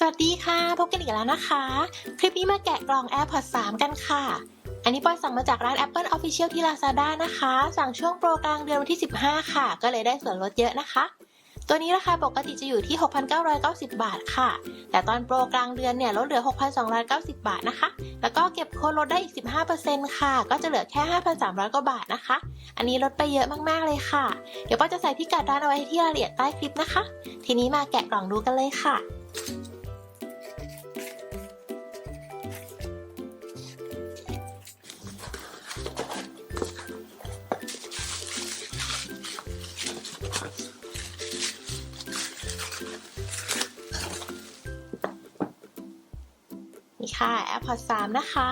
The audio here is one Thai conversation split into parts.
สวัสดีค่ะ พบกันอีกแล้วนะคะ คลิปนี้มาแกะกล่อง AirPods 3 กันค่ะ อันนี้ปอยสั่งมาจากร้าน Apple Official ที่ Lazada นะคะ สั่งช่วงโปรกลางเดือนวันที่ 15 ค่ะ ก็เลยได้ส่วนลดเยอะนะคะ ตัวนี้ราคาปกติจะอยู่ที่ 6,990 บาทค่ะ แต่ตอนโปรกลางเดือนเนี่ยลดเหลือ 6,290 บาทนะคะ แล้วก็เก็บโค้ดลดได้อีก 15%ค่ะ ก็จะเหลือแค่ 5,300 กว่าบาทนะคะ อันนี้ลดไปเยอะมากๆเลยค่ะ เดี๋ยวปอยจะใส่พิกัดร้านเอาไว้ที่รายละเอียดใต้คลิปนะคะ ทีนี้มาแกะกล่องดูกันเลยค่ะ ค่ะ AirPods 3 นะคะ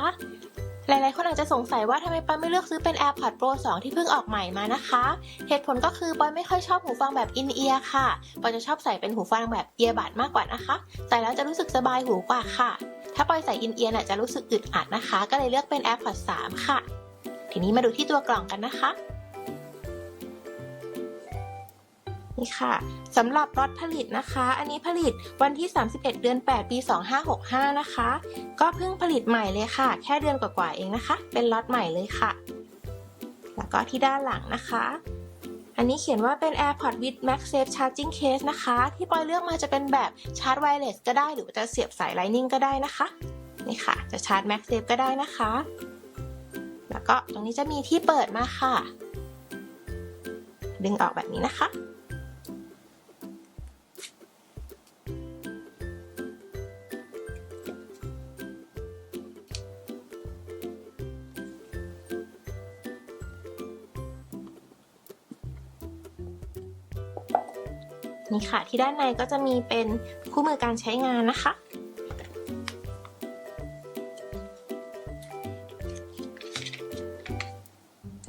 หลายๆ คนอาจจะสงสัยว่าทำไมปอยไม่เลือกซื้อเป็น AirPods Pro 2 ที่เพิ่งออกใหม่มานะคะ เหตุผลก็คือปอยไม่ค่อยชอบหูฟังแบบ in ear ค่ะปอยจะชอบใส่เป็นหูฟังแบบ earbud มากกว่านะคะ ใส่แล้วจะรู้สึกสบายหูกว่าค่ะ ถ้าปอยใส่ in ear เนี่ยจะรู้สึกอึดอัดนะคะ ก็เลยเลือกเป็น AirPods 3 ค่ะ ทีนี้มาดูที่ตัวกล่องกันนะคะ นี่ค่ะสำหรับรถผลิตนะคะ อันนี้ผลิตวันที่ 31 เดือน 8 ปี 2565 นะคะ ก็เพิ่งผลิตใหม่เลยค่ะ แค่เดือนกว่าๆเองนะคะ เป็นล็อตใหม่เลยค่ะ แล้วก็ที่ด้านหลังนะคะ อันนี้เขียนว่าเป็น AirPods with MagSafe Charging Case นะคะ ที่ปอยเลือกมาจะเป็นแบบชาร์จไวเลสก็ได้หรือว่าจะเสียบสาย Lightning ก็ได้นะคะ นี่ค่ะ จะชาร์จ MagSafe ก็ได้นะคะ แล้วก็ตรงนี้จะมีที่เปิดมาค่ะ ดึงออกแบบนี้นะคะ นี้ค่ะ ที่ด้านในก็จะมีเป็นคู่มือการใช้งานนะคะ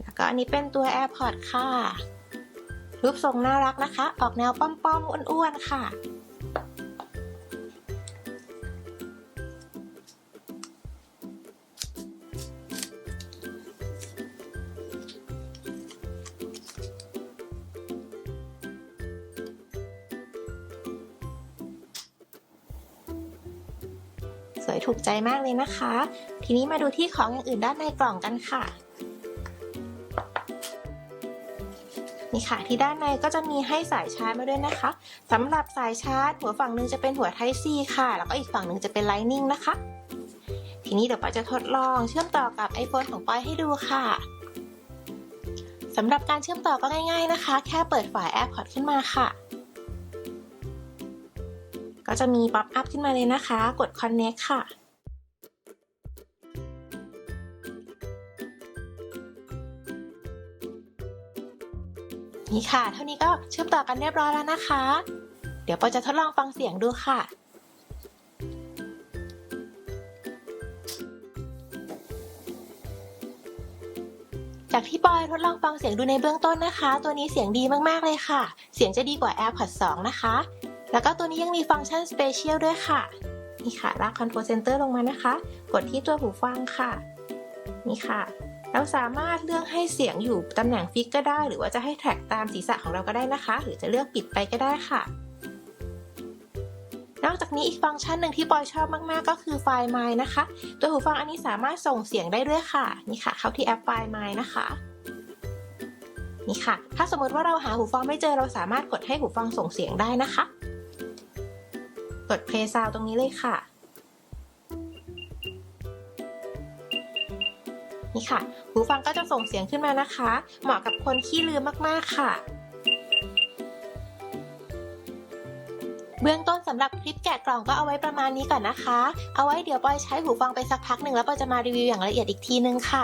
แล้วก็อันนี้เป็นตัว AirPods ค่ะ รูปทรงน่ารักนะคะ ออกแนวป้อมๆอ้วนๆค่ะ วยถูกใจมากเลยนะคะ ทีนี้มาดูที่ของอย่างอื่นด้านในกล่องกันค่ะ นี่ค่ะที่ด้านในก็จะมีให้สายชาร์จมาด้วยนะคะสำหรับสายชาร์จ หัวฝั่งหนึ่งจะเป็นหัว Type C ค่ะ แล้วก็อีกฝั่งหนึ่งจะเป็น Lightning นะคะ ทีนี้เดี๋ยวปอยจะทดลองเชื่อมต่อกับ iPhone ของปอยให้ดูค่ะสำหรับการเชื่อมต่อก็ง่าย ๆนะคะ แค่เปิดฝา AirPods ขึ้นมาค่ะ ก็จะมีป๊อปอัพขึ้นมาเลยนะคะ กด connect ค่ะ นี่ค่ะ เท่านี้ก็เชื่อมต่อกันเรียบร้อยแล้วนะคะ เดี๋ยวปอจะทดลองฟังเสียงดูค่ะจากที่ปอยทดลองฟังเสียงดูในเบื้องต้นนะคะ ตัวนี้เสียงดีมาก ๆ เลยค่ะ เสียงจะดีกว่า AirPods 2 นะคะ แล้วก็ตัวนี้ยังมีฟังก์ชัน Special ด้วยค่ะ นี่ค่ะลาก Control Center ลงมานะคะ กดที่ตัวหูฟังค่ะ นี่ค่ะ เราสามารถเลือกให้เสียงอยู่ตำแหน่งฟิกก็ได้ หรือว่าจะให้แท็กตามศีรษะของเราก็ได้นะคะ หรือจะเลือกปิดไปก็ได้ค่ะนอกจากนี้อีกฟังก์ชันหนึ่งที่ปอยชอบมาก ๆ ก็คือไฟล์ My นะคะ ตัวหูฟังอันนี้สามารถส่งเสียงได้ด้วยค่ะ นี่ค่ะ เข้าที่แอปไฟล์ My นะคะ นี่ค่ะ ถ้าสมมติว่าเราหาหูฟังไม่เจอเราสามารถกดให้หูฟังส่งเสียงได้นะคะ กด play sound ตรงนี้เลยค่ะ นี่ค่ะ หูฟังก็จะส่งเสียงขึ้นมานะคะ เหมาะกับคนขี้ลืมมากๆค่ะ เบื้องต้นสำหรับคลิปแกะกล่องก็เอาไว้ประมาณนี้ก่อนนะคะ เอาไว้เดี๋ยวปอยใช้หูฟังไปสักพักหนึ่งแล้วปอยจะมารีวิวอย่างละเอียดอีกทีนึงค่ะ